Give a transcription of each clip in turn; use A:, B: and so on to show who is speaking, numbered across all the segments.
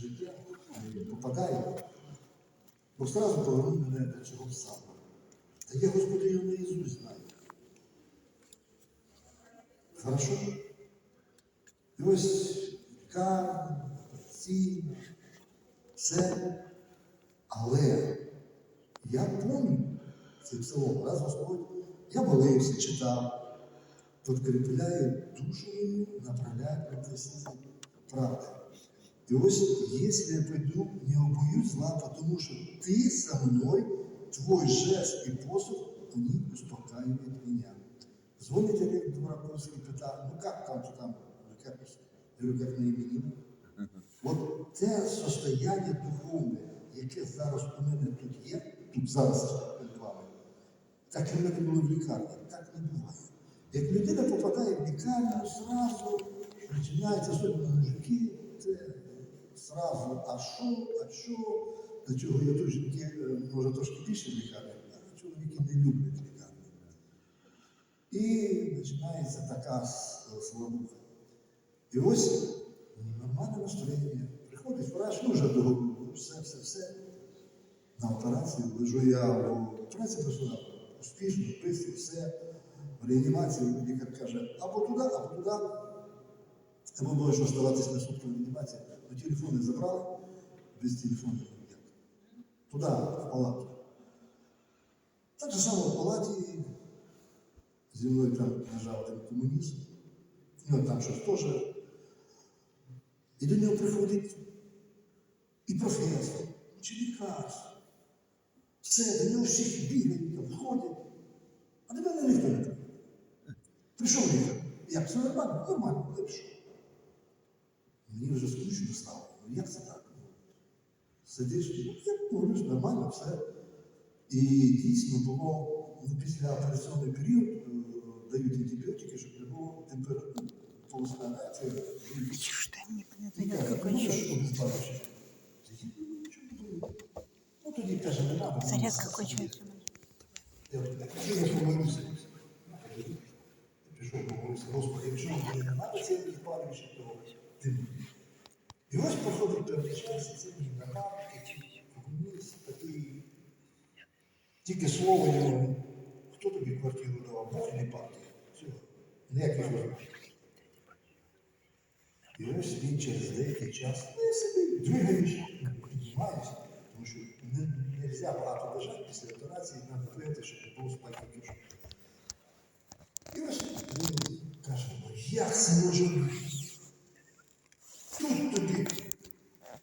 A: життя попадає, бо сразу повернув мене до цього псалму. Та я Господи його наїзусь знаю. Хорошо? І ось лікарня, операційна, все. Але я пам'ятаю цей псалом, раз Господь, я молився, читав, подкрепляє душу мою, направляє на правди. І ось, якщо я пойду, не обоюсь зла, тому що ти со мною, твой жест і посуд, вони успокаивают меня. Звонит Олег Дураковский, питав, ну как там, что там, как, я говорю, как на именинах. От те состояння духовне, яке зараз у мене тут є, тут зараз перед вами, так і в мене було в лікарні. Так не буває. Як людина попадає в лікарню, зразу починається, особливо мужики, це зразу, а що, а що, до чого я тут жінки, е, може трошки більше лікарні, а чоловіки не люблять лікарні. І починається така с- слабуха. І ось нормальне настроєння. Приходить врач, ну вже договорю, все, все, все. На операцію лежу я в операції пройшла успішно, швидко, все. В реанімації лікар каже, або туди, або туди. Або можеш оставатися на сутки в реанімації. Но телефони забрали, без телефону ніяк. Туди, в палату. Так же само в палаті зі там лежав один комуніст. У нього там щось теж. І до нього приходить і професор, чи. Все, до нього всіх бігають, там. А до мене ніхто не приходить. Прийшов лікар. Як все нормально? Нормально, я пішов. Мені вже скучно стало. Ну як це так? Сидиш, ну я говорю, нормально, все. І дійсно було ну, після операційний період е, дають антибіотики, щоб не було температури. Полоска реакція.
B: Что непонятно,
A: Я
B: я
A: кажу,
B: какой
A: ну,
B: человек.
A: що обезбавивши? Ну, тоді каже, не треба.
B: Заряд какой человек.
A: Я от так, що я помолюся? Пішов помолився, Господи, якщо мені не треба ці обезбавивши, то ти мені. І ось проходить певний час, і це мій нападки, комуніст, такий. Тільки слово йому, хто тобі квартиру давав, Бог не партія. Все, ніяких розмов. І ось він через деякий час ну, я собі двигаюся, піднімаюся, тому що не, не можна багато лежати після операції, треба двигати, щоб не було спайки душу. І ось він каже, ну як це може бути? Тут тобі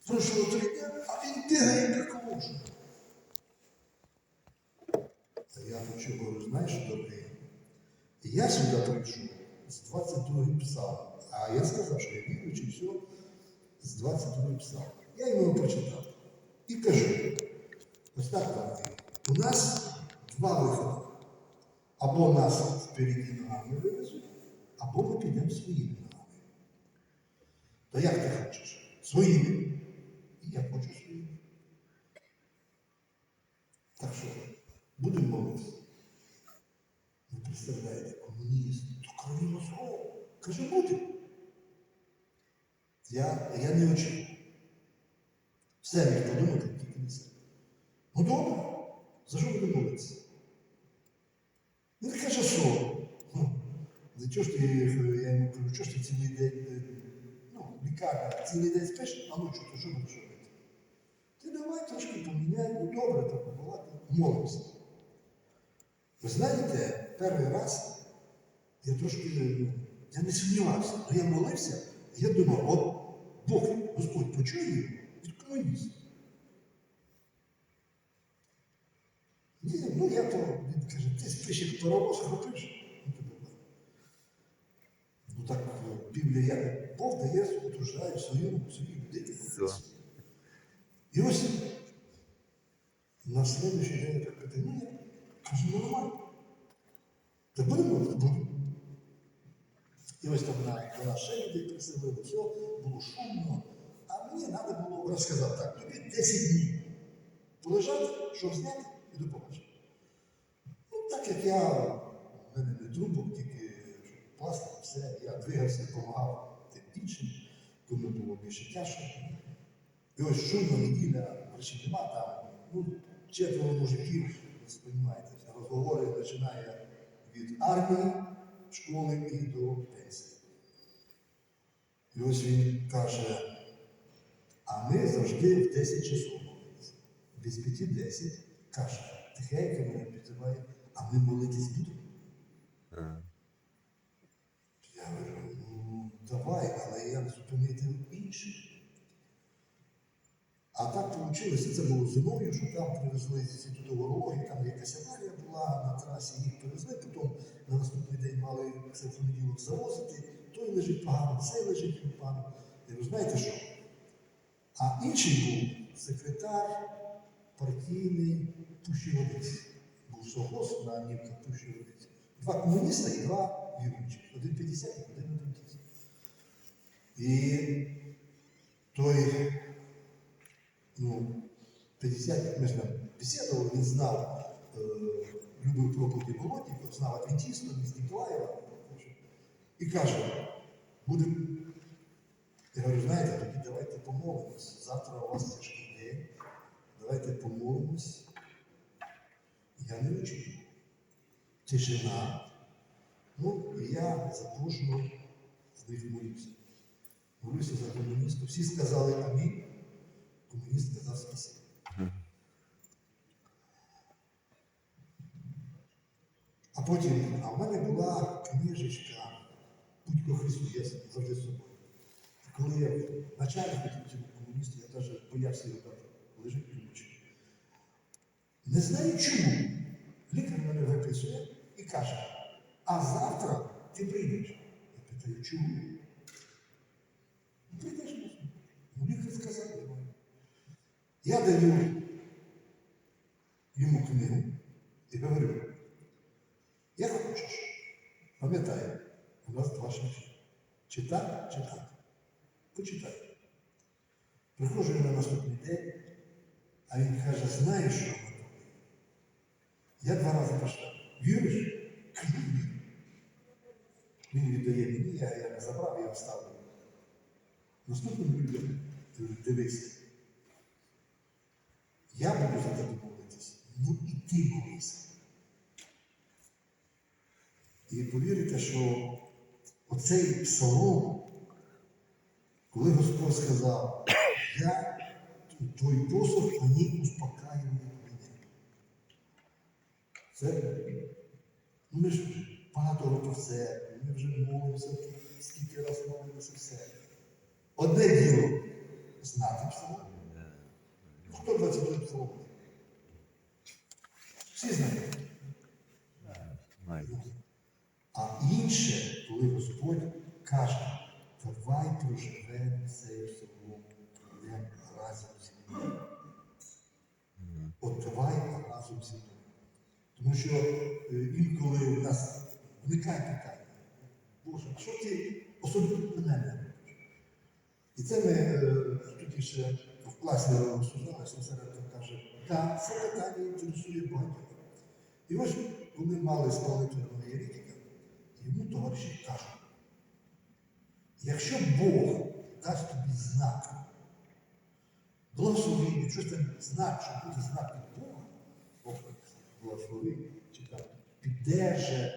A: пройшло три дня, а він бігає як лошадь. А я хочу говорю, знаєш, дорогий, я сюди прийшов з 22 псалм. А я сказав, що я віруючий все з 22 псалм. Я його прочитав. І кажу, ось так пане, у нас два виходи. Або нас впереді ногами вивезуть, або ми підемо своїми То як ти хочеш? Своїми. І я хочу своїми. Так що, будемо молитися. Ви представляєте, комуніст, то крові мозгов. Каже, буде. Я, я не очікую. Все міг подумати, тільки не це. Ну добре, за що буду молитися? Він каже, що? Ну, чого ж ти, я йому кажу, чого ж ти цілий день, е, ну, лікарня, цілий день спиш, а ночі, то що будеш робити? Ти давай трошки поміняй, ну добре, так балати, молимося. Ви знаєте, перший раз я трошки, ну, я не сумнівався, але я молився, і я думав, от Бог, Господь почує від комуністів. Ні, ну я то, він каже, ти спиш як паровоз, хропиш. Ну. Ну так Біблія, Бог дає, одружає своєму своїй людині. І ось на следующий день я так питаю, ну нормально. Та будемо, не будемо. І ось там на, ще людей приселили, все, було шумно. А мені треба було розказати, так, тобі 10 днів полежати, щоб зняти і допомогти. Ну, так як я, в мене не трубок, тільки пластик, все, я двигався, допомагав тим іншим, кому було більше тяжко. І ось шумна неділя, речі нема там, ну, четверо мужиків, ви розумієте, розговори починає від армії, школи і до пенсії. І ось він каже, а ми завжди в 10 часов молилися. Без п'яті 10 каже, тихенько мене підзиває, а ми молитись будемо. Я говорю, ну давай, але як зупинити інших? А так вийшло, це було зимою, що там привезли з інституту урології, там якась аварія була на трасі, їх привезли, потім на наступний день мали це в понеділок завозити, той лежить погано, цей лежить погано. І ви знаєте що? А інший був секретар партійний Пущеводиць. Був совхоз на нівках Пущеводиць. Два комуніста і два віруючих. Один 50, і один 11. І той, ну, 50, ми ж там бесідували, він знав, е, любив проповіді Болотніков, знав адвентистів, міст Ніколаєва. І каже, буде я говорю, знаєте, давайте помолимось. Завтра у вас тяжкий день. Давайте помолимось. Я не учу. Тишина. Ну, і я за кожного з них молюся. Молюся за комуністів. Всі сказали амінь. Комуніст сказав спасибі. А потім, а в мене була книжечка Будь-ко Христу, я завжди собою. Коли я начальник цього комуністу, я навіть боявся його дати. Лежить ключ. Не знаю чому. Лікар мене виписує і каже, а завтра ти прийдеш. Я питаю, чому? «Ну, Прийдеш. Ну, лікар сказав, немає. Я даю йому книгу і говорю, як хочеш, пам'ятай, у нас два шляхи. Читай, читай. Почитай. Приходжу на наступний день, а він каже, знаєш що? Я два рази пішов. Віриш? «Ні». Він віддає мені, я, не забрав, я вставлю. Наступному людям дивися. Я буду за тебе молитися. Ну і ти молися. І повірите, що оцей псалом, коли Господь сказав, я твой посох, вони успокаюють мене. Це, ну ми ж багато років це, ми вже молимося, скільки раз молимося все. Одне діло знати псалом. Хто 22 псалом? Всі знають. А інше, коли Господь каже, давай проживемо цей пройдемо разом зі мною. От давай разом зі мною. Тому що е, інколи у нас виникає питання, Боже, а що ти особливо мене не робиш? І це ми е, тоді ще в класі розсуждали, що Середко каже, так, це питання інтересує багатьох. І ось вони мали спалити Єрітіка, йому товариші кажуть, якщо Бог дасть тобі знак, благословіння, щось там знак, що буде знак від Бога, Бог благословив, читав, піддерже